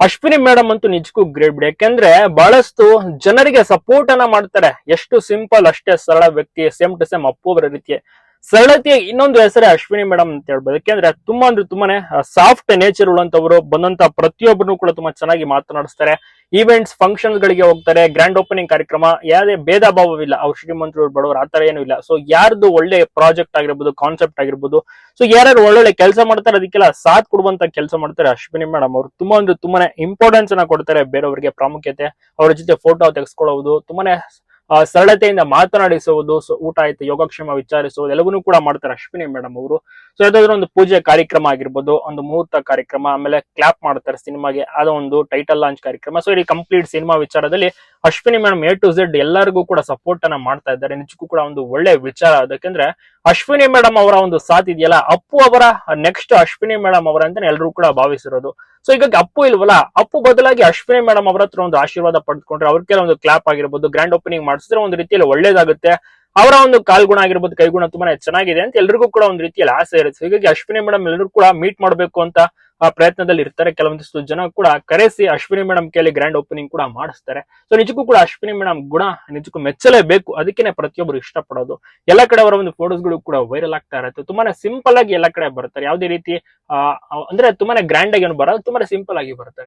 Ashwini madam ಅಂತೂ ನಿಜಕ್ಕೂ great ಬಿಡಿ. ಯಾಕೆಂದ್ರೆ ಬಹಳಷ್ಟು ಜನರಿಗೆ ಸಪೋರ್ಟ್ ಅನ್ನ ಮಾಡ್ತಾರೆ. ಎಷ್ಟು ಸಿಂಪಲ್ ಅಷ್ಟೇ ಸರಳ ವ್ಯಕ್ತಿ ಸೇಮ್ ಟು ಸೇಮ್ ಅಪ್ಪು ಅವರ ರೀತಿ. ಸರಳತೆಯ ಇನ್ನೊಂದು ಹೆಸರೇ ಅಶ್ವಿನಿ ಮೇಡಮ್ ಅಂತ ಹೇಳ್ಬೋದು. ಯಾಕೆಂದ್ರೆ ತುಂಬಾ ಅಂದ್ರೆ ತುಂಬಾನೇ ಸಾಫ್ಟ್ ನೇಚರ್ ಉಳ್ಳಂತವರು ಬಂದಂತ ಪ್ರತಿಯೊಬ್ಬರನ್ನು ಕೂಡ ತುಂಬಾ ಚೆನ್ನಾಗಿ ಮಾತನಾಡಿಸ್ತಾರೆ. ಈವೆಂಟ್ಸ್ ಫಂಕ್ಷನ್ ಗಳಿಗೆ ಹೋಗ್ತಾರೆ ಗ್ರ್ಯಾಂಡ್ ಓಪನಿಂಗ್ ಕಾರ್ಯಕ್ರಮ ಯಾವುದೇ ಭೇದ ಭಾವವಿಲ್ಲ. ಅವ್ರು ಶ್ರೀಮಂತರು ಬಡವರು ಬಡವರು ಆತರ ಏನೂ ಇಲ್ಲ. ಸೊ ಯಾರ್ದು ಒಳ್ಳೆ ಪ್ರಾಜೆಕ್ಟ್ ಆಗಿರ್ಬೋದು ಕಾನ್ಸೆಪ್ಟ್ ಆಗಿರ್ಬೋದು ಸೊ ಯಾರ್ಯಾರು ಒಳ್ಳೊಳ್ಳೆ ಕೆಲಸ ಮಾಡ್ತಾರೆ ಅದಕ್ಕೆಲ್ಲ ಸಾಥ್ ಕೊಡುವಂತ ಕೆಲಸ ಮಾಡ್ತಾರೆ ಅಶ್ವಿನಿ ಮೇಡಮ್ ಅವರು. ತುಂಬಾ ಅಂದ್ರೆ ತುಂಬಾನೇ ಇಂಪಾರ್ಟೆನ್ಸ್ ಅನ್ನ ಕೊಡ್ತಾರೆ ಬೇರೆಯವರಿಗೆ ಪ್ರಾಮುಖ್ಯತೆ. ಅವ್ರ ಜೊತೆ ಫೋಟೋ ತೆಗೆಸ್ಕೊಳ್ಳೋದು ತುಂಬಾನೇ ಆ, ಸರಳತೆಯಿಂದ ಮಾತನಾಡಿಸುವುದು ಊಟ ಆಯ್ತು, ಯೋಗಕ್ಷೇಮ ವಿಚಾರಿಸುವುದು, ಎಲ್ಲವನ್ನೂ ಕೂಡ ಮಾಡ್ತಾರೆ ಅಶ್ವಿನಿ ಮೇಡಮ್ ಅವರು. ಸೊ ಯಾವ್ದಾದ್ರು ಒಂದು ಪೂಜೆ ಕಾರ್ಯಕ್ರಮ ಆಗಿರ್ಬೋದು, ಒಂದು ಮುಹೂರ್ತ ಕಾರ್ಯಕ್ರಮ, ಆಮೇಲೆ ಕ್ಲಾಪ್ ಮಾಡ್ತಾರೆ ಸಿನಿಮಾಗೆ, ಅದೊಂದು ಟೈಟಲ್ ಲಾಂಚ್ ಕಾರ್ಯಕ್ರಮ. ಸೊ ಇಲ್ಲಿ ಕಂಪ್ಲೀಟ್ ಸಿನಿಮಾ ವಿಚಾರದಲ್ಲಿ Ashwini madam A to Z ಎಲ್ಲರಿಗೂ ಕೂಡ ಸಪೋರ್ಟ್ ಅನ್ನ ಮಾಡ್ತಾ ಇದ್ದಾರೆ. ನಿಜಕ್ಕೂ ಕೂಡ ಒಂದು ಒಳ್ಳೆ ವಿಚಾರ. ಅದಕ್ಕೆಂದ್ರೆ ಅಶ್ವಿನಿ ಮೇಡಮ್ ಅವರ ಒಂದು ಸಾಥ್ ಇದೆಯಲ್ಲ, ಅಪ್ಪು ಅವರ ನೆಕ್ಸ್ಟ್ ಅಶ್ವಿನಿ ಮೇಡಮ್ ಅವರ ಅಂತ ಎಲ್ಲರೂ ಕೂಡ ಭಾವಿಸಿರೋದು. ಸೊ ಈಗ ಅಪ್ಪು ಇಲ್ವಲ್ಲ, ಅಪ್ಪು ಬದಲಾಗಿ ಅಶ್ವಿನಿ ಮೇಡಮ್ ಅವರ ಹತ್ರ ಒಂದು ಆಶೀರ್ವಾದ ಪಡೆದುಕೊಂಡ್ರೆ ಅವ್ರಿಗೆ ಒಂದು ಕ್ಲಾಪ್ ಆಗಿರ್ಬೋದು ಗ್ರ್ಯಾಂಡ್ ಓಪನಿಂಗ್ ಮಾಡಿಸಿದ್ರೆ ಒಂದು ರೀತಿಯಲ್ಲಿ ಒಳ್ಳೇದಾಗುತ್ತೆ. ಅವರ ಒಂದು ಕಾಲ್ಗುಣ ಆಗಿರ್ಬೋದು, ಕೈಗುಣ ತುಂಬಾನೇ ಚೆನ್ನಾಗಿದೆ ಅಂತ ಎಲ್ರಿಗೂ ಕೂಡ ಒಂದು ರೀತಿಯಲ್ಲಿ ಆಸೆ ಇರುತ್ತೆ. ಹೀಗಾಗಿ ಅಶ್ವಿನಿ ಮೇಡಮ್ ಎಲ್ಲರೂ ಕೂಡ ಮೀಟ್ ಮಾಡಬೇಕು ಅಂತ ಪ್ರಯತ್ನದಲ್ಲಿ ಇರ್ತಾರೆ. ಕೆಲವೊಂದಿಷ್ಟು ಜನ ಕೂಡ ಕರೆಸಿ ಅಶ್ವಿನಿ ಮೇಡಮ್ ಕೈಯಲ್ಲಿ ಗ್ರ್ಯಾಂಡ್ ಓಪನಿಂಗ್ ಕೂಡ ಮಾಡಿಸ್ತಾರೆ. ಸೊ ನಿಜಕ್ಕೂ ಕೂಡ ಅಶ್ವಿನಿ ಮೇಡಮ್ ಗುಣ ನಿಜಕ್ಕೂ ಮೆಚ್ಚಲೇಬೇಕು. ಅದಕ್ಕೆ ಪ್ರತಿಯೊಬ್ಬರು ಇಷ್ಟಪಡೋದು. ಎಲ್ಲ ಕಡೆ ಅವರ ಒಂದು ಫೋಟೋಸ್ಗಳು ಕೂಡ ವೈರಲ್ ಆಗ್ತಾ ಇರುತ್ತೆ. ತುಂಬಾನೇ ಸಿಂಪಲ್ ಆಗಿ ಎಲ್ಲ ಕಡೆ ಬರ್ತಾರೆ. ಯಾವುದೇ ರೀತಿ ಆ, ಅಂದ್ರೆ ತುಂಬಾನೇ ಗ್ರ್ಯಾಂಡ್ ಆಗಿ ಏನು ಬರೋದು ತುಂಬಾನೇ ಸಿಂಪಲ್ ಆಗಿ ಬರ್ತಾರೆ